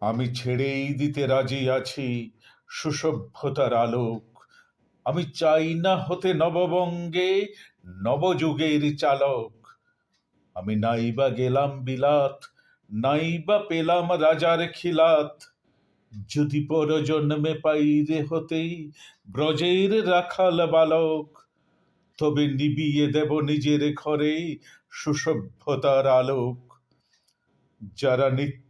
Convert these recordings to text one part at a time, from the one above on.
আমি ছেড়েই দিতে রাজি আছি, সুসভ্যতার আলোক। আমি চাই না হতে নববঙ্গে নবযুগের চালক। আমি নাইবা গেলাম বিলাত, নাইবা পেলাম রাজার খিলাত। যদি পর জন্মে পাইরে হতেই ব্রজের রাখাল বালক, তবে নিবিয়ে দেব নিজের ঘরে সুসভ্যতার আলোক। যারা নিত্য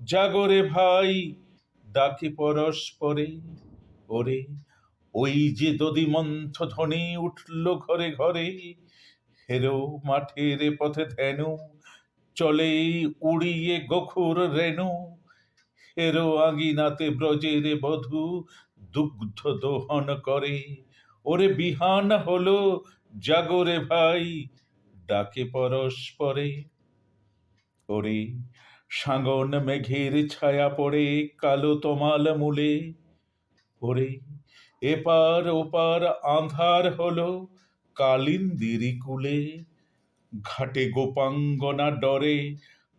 জাগরে ভাই, ডাকে পরস্পরে, ওরে, ওই যে দদিমন্থ ধ্বনি উঠল ঘরে ঘরে, হেরো মাঠের পথে ধেনু, চলে উড়িয়ে গখুর রেণু, হেরো আঙিনাতে ব্রজের বধূ দুগ্ধ দোহন করে, ওরে বিহান হলো জাগরে ভাই, ডাকে পরস্পরে, ওরে সাঙ্গন মেঘের ছায়া পড়ে কালো তমাল মূলে। ওরে এপার ওপার আঁধার হলো কালিন্দিরি কুলে। ঘাটে গোপাঙ্গনা ডরে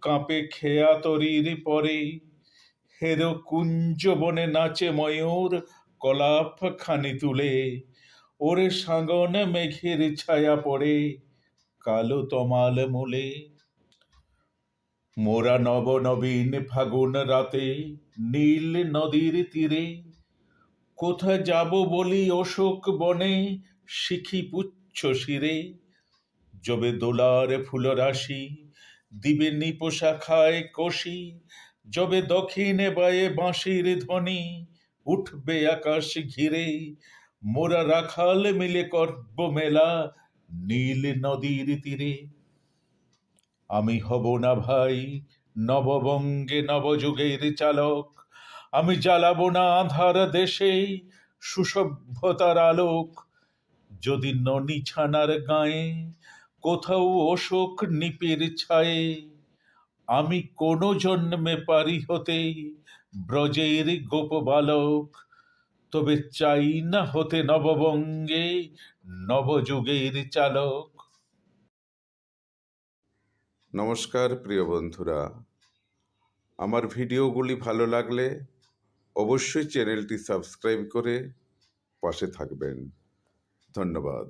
কাঁপে খেয়া তরির পরে। হেরো কুঞ্জ বনে নাচে ময়ূর কলাপ খানি তুলে। ওরে সাঙ্গন মেঘের ছায়া পড়ে কালো তমাল মূলে। মোরা নব নবীন ফাগুন রাতে, নীল নদীর তীরে। কোথায় যাব বলি অশোক বনে, শিখি পুচ্ছ শিরে। যবে দোলার ফুলরাশি, দিবে নিপোষা খায় কষি। যবে দক্ষিণে বায়ে বাঁশির ধ্বনি, উঠবে আকাশ ঘিরে। মোরা রাখাল মিলে করব মেলা, নীল নদীর তীরে। আমি হব না ভাই নববঙ্গে নবযুগের চালক। আমি জ্বালাব না আধার দেশে সুসভ্যতার আলোক। যদি ননি ছানার গায়ে কোথাও অশোক নিপের ছায়ে, আমি কোনো জন্মে পারি হতে ব্রজের গোপ বালক। তবে চাই না হতে নববঙ্গে নবযুগের চালক। নমস্কার প্রিয় বন্ধুরা। আমার ভিডিওগুলি ভালো লাগলে অবশ্যই চ্যানেলটি সাবস্ক্রাইব করে পাশে থাকবেন। ধন্যবাদ।